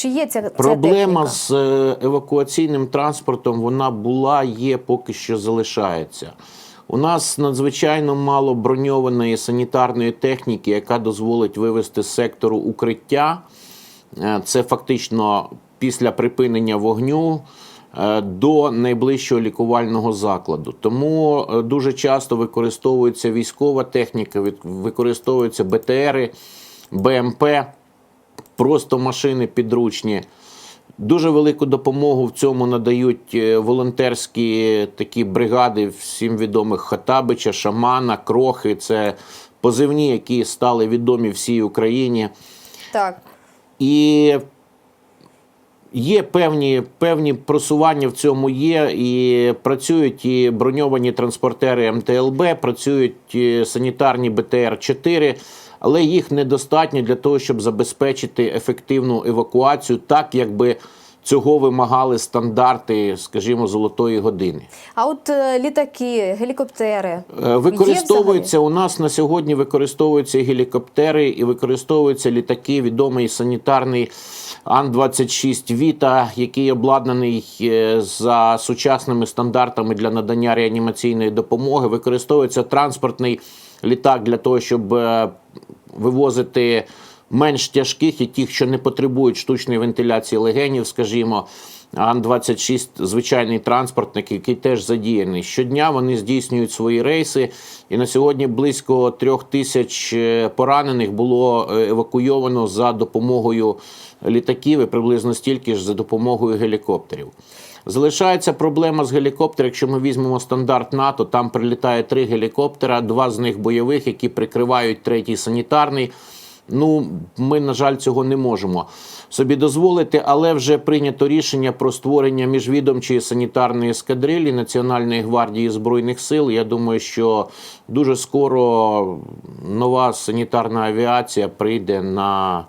Чи є ця, ця Проблема техніка? з е, евакуаційним транспортом вона була, є, поки що залишається. У нас надзвичайно мало броньованої санітарної техніки, яка дозволить вивести з сектору укриття. Е, Це фактично після припинення вогню е, до найближчого лікувального закладу. Тому дуже часто використовується військова техніка, використовуються БТРи, БМП просто машини підручні. Дуже велику допомогу в цьому надають е, волонтерські такі бригади всім відомих Хатабича, Шамана, Крохи. Це позивні, які стали відомі всій Україні. Так. І є певні, певні просування в цьому є. І працюють і броньовані транспортери МТЛБ, працюють санітарні БТР-4, але їх недостатньо для того, щоб забезпечити ефективну евакуацію, так якби цього вимагали стандарти, скажімо, золотої години. А от е, літаки, гелікоптери Е, Використовуються у нас на сьогодні використовуються і гелікоптери і використовуються літаки. Відомий санітарний Ан-26 Віта, який обладнаний е, за сучасними стандартами для надання реанімаційної допомоги. Використовується транспортний літак для того, щоб вивозити менш тяжких і тих, що не потребують штучної вентиляції легенів, скажімо. Ан-26 звичайний транспортник, який теж задіяний. Щодня вони здійснюють свої рейси, і на сьогодні близько трьох тисяч е, поранених було е, евакуйовано за допомогою літаків і приблизно стільки ж за допомогою гелікоптерів. Залишається проблема з гелікоптером. Якщо ми візьмемо стандарт НАТО, там прилітає три гелікоптера, два з них бойових, які прикривають третій санітарний. Ну, ми, на жаль, цього не можемо собі дозволити, але вже прийнято рішення про створення міжвідомчої санітарної ескадрилі Національної гвардії Збройних сил. Я думаю, що дуже скоро нова санітарна авіація прийде на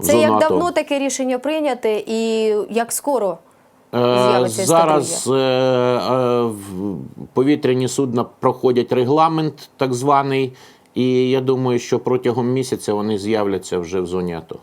це як АТО. давно таке рішення прийняте, і як скоро Е, Зараз е, е, повітряні судна проходять регламент, так званий, і я думаю, що протягом місяця вони з'являться вже в зоні АТО.